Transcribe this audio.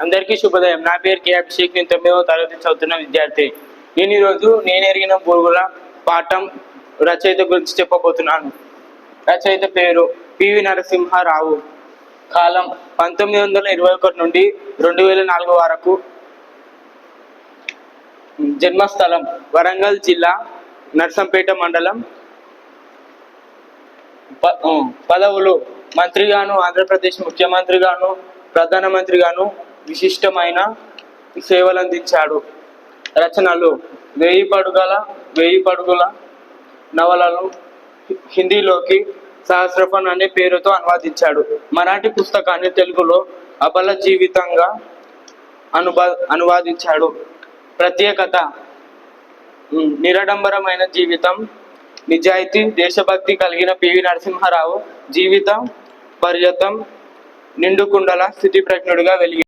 అందరికీ శుభోదయం. నా పేరు కే. అభిషేక్. నేను తొమ్మిదవ తరగతి చదువుతున్న విద్యార్థి. నేను ఈరోజు నేను ఎరిగిన పురుగుల పాఠం రచయిత గురించి చెప్పబోతున్నాను. రచయిత పేరు పివి నరసింహారావు. కాలం పంతొమ్మిది వందల ఇరవై ఒకటి నుండి రెండు వేల నాలుగు వరకు జన్మస్థలం వరంగల్ జిల్లా నర్సంపేట మండలం ప- పదవులు మంత్రిగాను ఆంధ్రప్రదేశ్ ముఖ్యమంత్రిగాను ప్రధానమంత్రిగాను విశిష్టమైన సేవలు అందించాడు రచనలు వేయి పడుగల వేయి పడుగుల నవలలు హిందీలోకి సహస్రఫన్ అనే పేరుతో అనువాదించాడు. మరాఠీ పుస్తకాన్ని తెలుగులో అబల జీవితంగా అనుబా అనువాదించాడు. ప్రత్యేకత నిరడంబరమైన జీవితం నిజాయితీ దేశభక్తి కలిగిన పివి నరసింహారావు జీవితం పర్యతం నిండుకుండల స్థితి ప్రజ్ఞుడిగా వెలిగి